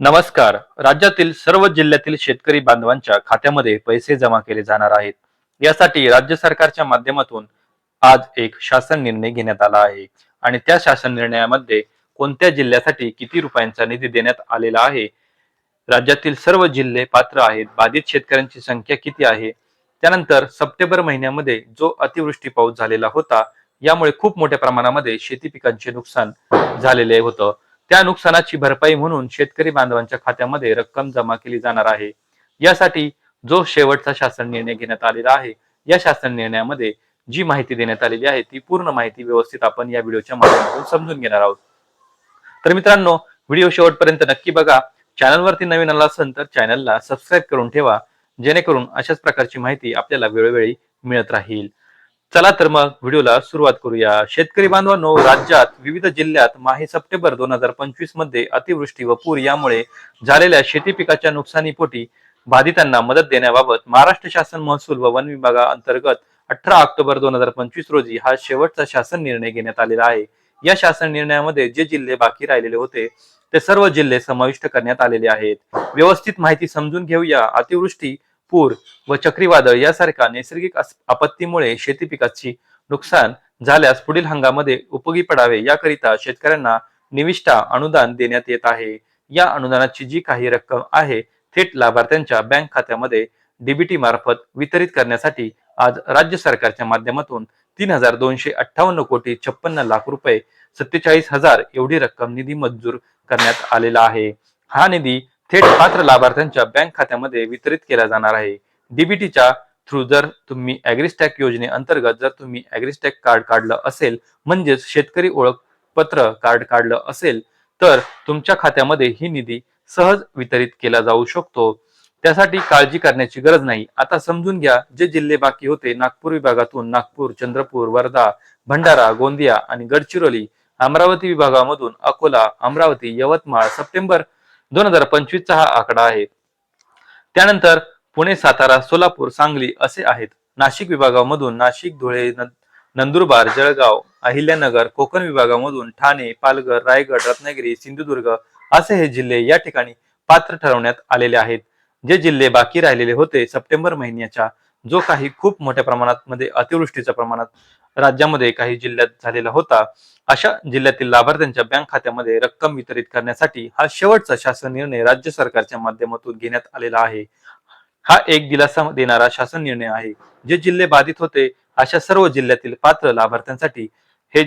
नमस्कार. राज्यातील सर्व जिल्ह्यातील शेतकरी बांधवांच्या खात्यामध्ये पैसे जमा केले जाणार आहेत. यासाठी राज्य सरकारच्या माध्यमातून आज एक शासन निर्णय घेण्यात आला आहे. आणि त्या शासन निर्णयामध्ये कोणत्या जिल्ह्यासाठी किती रुपयांचा निधी देण्यात आलेला आहे? राज्यातील सर्व जिल्हे पात्र आहेत. बाधित शेतकऱ्यांची संख्या किती आहे? त्यानंतर सप्टेंबर महिन्यामध्ये जो अतिवृष्टी पाऊस झालेला होता यामुळे खूप मोठ्या प्रमाणामध्ये शेती पिकांचे नुकसान झालेले होतं. त्या नुकसानाची भरपाई म्हणून शेतकरी बांधवांच्या खात्यामध्ये रक्कम जमा केली जाणार आहे. यासाठी जो शेवटचा शासन निर्णय घेण्यात आलेला आहे या शासन निर्णयामध्ये जी माहिती देण्यात आलेली आहे ती पूर्ण माहिती व्यवस्थित आपण या व्हिडिओच्या माध्यमातून समजून घेणार आहोत. तर मित्रांनो व्हिडिओ शेवटपर्यंत नक्की बघा. चॅनलवरती नवीन आला असेल तर चॅनलला सबस्क्राईब करून ठेवा जेणेकरून अशाच प्रकारची माहिती आपल्याला वेळोवेळी मिळत राहील. चला तर मग व्हिडिओला सुरुवात करूया. शेतकरी बांधवांनो राज्यात विविध जिल्ह्यात माहे सप्टेंबर दोन हजार पंचवीसमध्ये अतिवृष्टी व पूर यामुळे झालेल्या शेती पिकाच्या नुकसानीपोटी बाधितांना मदत देण्याबाबत महाराष्ट्र शासन महसूल व वन विभागाअंतर्गत अठरा ऑक्टोबर दोन हजार पंचवीस रोजी हा शेवटचा शासन निर्णय घेण्यात आलेला आहे. या शासन निर्णयामध्ये जे जिल्हे बाकी राहिलेले होते ते सर्व जिल्हे समाविष्ट करण्यात आलेले आहेत. व्यवस्थित माहिती समजून घेऊया. अतिवृष्टी पूर व चक्रीवादळ यासारख्या नैसर्गिक आपत्तीमुळे शेती पिकाची नुकसान झाल्यास पुढील हंगामध्ये उपयोगी पडावे याकरिता शेतकऱ्यांना निविष्ठा अनुदान देण्यात येत आहे. या अनुदानाची जी काही रक्कम आहे थेट लाभार्थ्यांच्या बँक खात्यामध्ये डीबीटी मार्फत वितरित करण्यासाठी आज राज्य सरकारच्या माध्यमातून तीन हजार दोनशे अठ्ठावन्न कोटी छप्पन्न लाख रुपये सत्तेचाळीस हजार एवढी रक्कम निधी मंजूर करण्यात आलेला आहे. हा निधी थेट पात्र लाभार्थ्यांच्या बँक खात्यामध्ये वितरित केला जाणार आहे. डीबीटीच्या थ्रू जर तुम्ही अॅग्रिस्टॅक योजनेअंतर्गत जर तुम्ही अॅग्रिस्टॅक कार्ड काढलं असेल म्हणजेच शेतकरी ओळखपत्र कार्ड काढलं असेल तर तुमच्या खात्यामध्ये ही निधी सहज वितरित केला जाऊ शकतो. त्यासाठी काळजी करण्याची गरज नाही. आता समजून घ्या जे जिल्हे बाकी होते नागपूर विभागातून नागपूर चंद्रपूर वर्धा भंडारा गोंदिया आणि गडचिरोली अमरावती विभागामधून अकोला अमरावती यवतमाळ सप्टेंबर दोन हजार पंचवीसचा हा आकडा आहे. त्यानंतर पुणे सातारा सोलापूर सांगली असे आहेत. नाशिक विभागामधून नाशिक धुळे न- नंदुरबार जळगाव अहिल्यानगर कोकण विभागामधून ठाणे पालघर रायगड रत्नागिरी सिंधुदुर्ग असे हे जिल्हे या ठिकाणी पात्र ठरवण्यात आलेले आहेत. जे जिल्हे बाकी राहिलेले होते सप्टेंबर महिन्याच्या जो काही खूप मोठ्या प्रमाणात मध्ये अतिवृष्टीच्या प्रमाणात राज्यामध्ये काही जिल्ह्यात झालेला होता अशा जिल्ह्यातील लाभार्थ्यांच्या बँक खात्यामध्ये रक्कम वितरित करण्यासाठी हा शेवटचा शासन निर्णय राज्य सरकारच्या माध्यमातून घेण्यात आलेला आहे. हा एक दिलासा देणारा शासन निर्णय आहे. जे जिल्हे बाधित होते अशा सर्व जिल्ह्यातील पात्र लाभार्थ्यांसाठी हे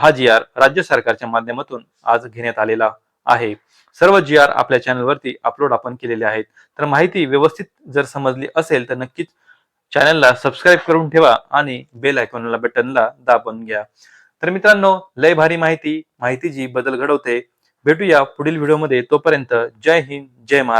हा जी आर राज्य सरकारच्या माध्यमातून आज घेण्यात आलेला आहे. सर्व जी आर आपल्या चॅनलवरती अपलोड आपण केलेले आहेत. तर माहिती व्यवस्थित जर समजली असेल तर नक्कीच चॅनलला सबस्क्राईब करून ठेवा आणि बेल आयकॉनला बटनला दाबून घ्या. तर मित्रांनो लय भारी माहिती माहिती जी बदल घडवते. भेटूया पुढील व्हिडिओमध्ये तोपर्यंत जय हिंद जय महाराष्ट्र